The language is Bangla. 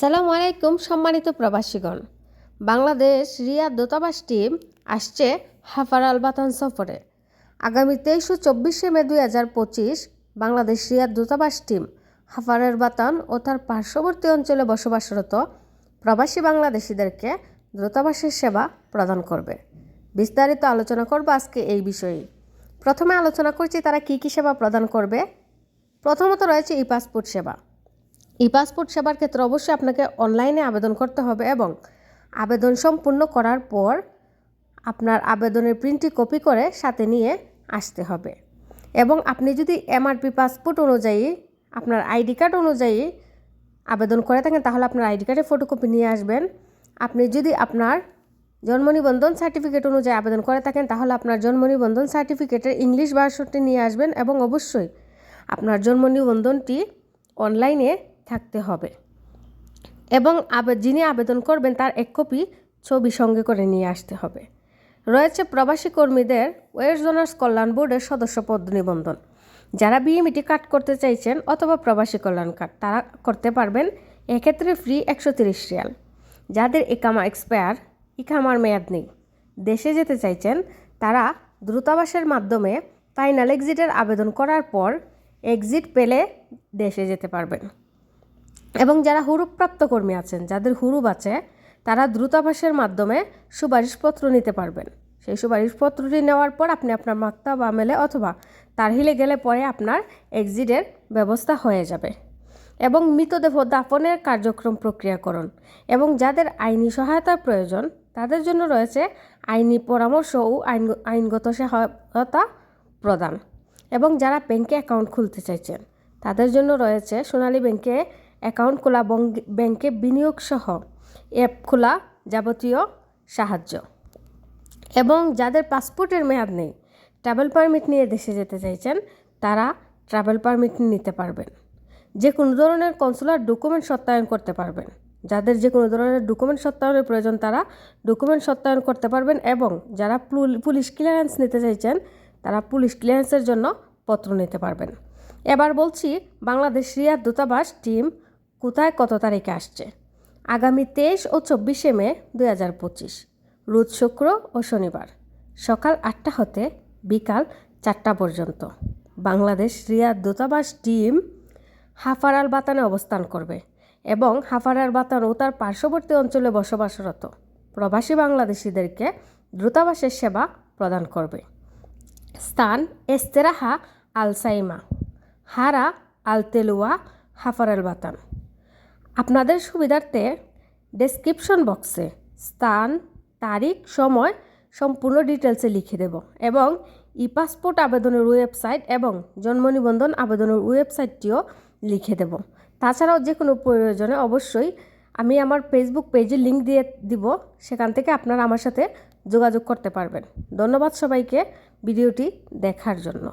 সালাম আলাইকুম, সম্মানিত প্রবাসীগণ। বাংলাদেশ রিয়াদ দূতাবাস টিম আসছে হাফার আলবাতান সফরে। আগামী তেইশ ও চব্বিশে মে দুই হাজার পঁচিশ বাংলাদেশ রিয়াদ দূতাবাস টিম হাফারের বাতান ও তার পার্শ্ববর্তী অঞ্চলে বসবাসরত প্রবাসী বাংলাদেশিদেরকে দূতাবাসের সেবা প্রদান করবে। বিস্তারিত আলোচনা করব আজকে এই বিষয়ে প্রথমে আলোচনা করছি তারা কী কী সেবা প্রদান করবে। প্রথমত রয়েছে ই পাসপোর্ট সেবা। ই পাসপোর্ট সেবার ক্ষেত্রে অবশ্যই আপনাকে অনলাইনে আবেদন করতে হবে এবং আবেদন সম্পূর্ণ করার পর আপনার আবেদনের প্রিন্টটি কপি করে সাথে নিয়ে আসতে হবে। এবং আপনি যদি এমআরপি পাসপোর্ট অনুযায়ী আপনার আইডি কার্ড অনুযায়ী আবেদন করে থাকেন, তাহলে আপনার আইডি কার্ডের ফটোকপি নিয়ে আসবেন। আপনি যদি আপনার জন্ম নিবন্ধন সার্টিফিকেট অনুযায়ী আবেদন করে থাকেন, তাহলে আপনার জন্ম নিবন্ধন সার্টিফিকেটের ইংলিশ ভার্সনটি নিয়ে আসবেন এবং অবশ্যই আপনার জন্ম নিবন্ধনটি অনলাইনে থাকতে হবে। এবং যিনি আবেদন করবেন তার এক কপি ছবি সঙ্গে করে নিয়ে আসতে হবে। রয়েছে প্রবাসী কর্মীদের ওয়েস্ট জোনার্স কল্যাণ বোর্ডের সদস্য পদ নিবন্ধন। যারা বিএমইটি কাট করতে চাইছেন অথবা প্রবাসী কল্যাণ কার্ড, তারা করতে পারবেন এক্ষেত্রে ফ্রি একশো তিরিশ রিয়াল। যাদের ইকামা এক্সপায়ার, ইকামার মেয়াদ নেই, দেশে যেতে চাইছেন, তারা দ্রুতাবাসের মাধ্যমে ফাইনাল এক্সিটের আবেদন করার পর এক্সিট পেলে দেশে যেতে পারবেন। এবং যারা হুরুপ্রাপ্ত কর্মী আছেন, যাদের হুরুপ আছে, তারা দ্রুতাভাসের মাধ্যমে সুপারিশপত্র নিতে পারবেন। সেই সুপারিশপত্রটি নেওয়ার পর আপনি আপনার মাক্তা বা মেলে অথবা তারহিলে গেলে পরে আপনার এক্সিটের ব্যবস্থা হয়ে যাবে। এবং মৃতদেহ দাফনের কার্যক্রম প্রক্রিয়াকরণ এবং যাদের আইনি সহায়তার প্রয়োজন, তাদের জন্য রয়েছে আইনি পরামর্শ ও আইন আইনগত সহায়তা প্রদান। এবং যারা ব্যাংকে অ্যাকাউন্ট খুলতে চাইছেন, তাদের জন্য রয়েছে সোনালী ব্যাংকে অ্যাকাউন্ট খোলা ব্যাংকে বিনিয়োগ সহ অ্যাপ খোলা যাবতীয় সাহায্য। এবং যাদের পাসপোর্টের মেয়াদ নেই, ট্রাভেল পারমিট নিয়ে দেশে যেতে চাইছেন, তারা ট্রাভেল পারমিট নিতে পারবেন। যে কোনো ধরনের কনসুলার ডকুমেন্ট সত্যায়ন করতে পারবেন। যাদের যে কোনো ধরনের ডকুমেন্ট সত্যায়নের প্রয়োজন, তারা ডকুমেন্ট সত্যায়ন করতে পারবেন এবং যারা পুলিশ ক্লিয়ারেন্স নিতে চাইছেন, তারা পুলিশ ক্লিয়ারেন্সের জন্য পত্র নিতে পারবেন। এবার বলছি বাংলাদেশ রিয়াদ দূতাবাস টিম কোথায় কত তারিখে আসছে? আগামী তেইশ ও চব্বিশে মে দুই হাজার পঁচিশ, রোজ শুক্র ও শনিবার, সকাল আটটা হতে বিকাল চারটা পর্যন্ত। বাংলাদেশ রিয়াদ দূতাবাস টিম হাফারাল বাতানে অবস্থান করবে এবং হাফারাল বাতান ও তার পার্শ্ববর্তী অঞ্চলে বসবাসরত প্রবাসী বাংলাদেশিদেরকে দূতাবাসের সেবা প্রদান করবে। স্থান এস্তেরাহা আলসাইমা হারা আলতেলুয়া হাফারাল বাতান। আপনাদের সুবিধার্থে ডেসক্রিপশন বক্সে স্থান, তারিখ, সময় সম্পূর্ণ ডিটেলসে লিখে দেব এবং ই পাসপোর্ট আবেদনের ওয়েবসাইট এবং জন্ম নিবন্ধন আবেদনের ওয়েবসাইটটিও লিখে দেব। তাছাড়াও যে কোনো প্রয়োজনে অবশ্যই আমি আমার ফেসবুক পেজে লিংক দিয়ে দিব, সেখান থেকে আপনারা আমার সাথে যোগাযোগ করতে পারবেন। ধন্যবাদ সবাইকে, ভিডিওটি দেখার জন্য।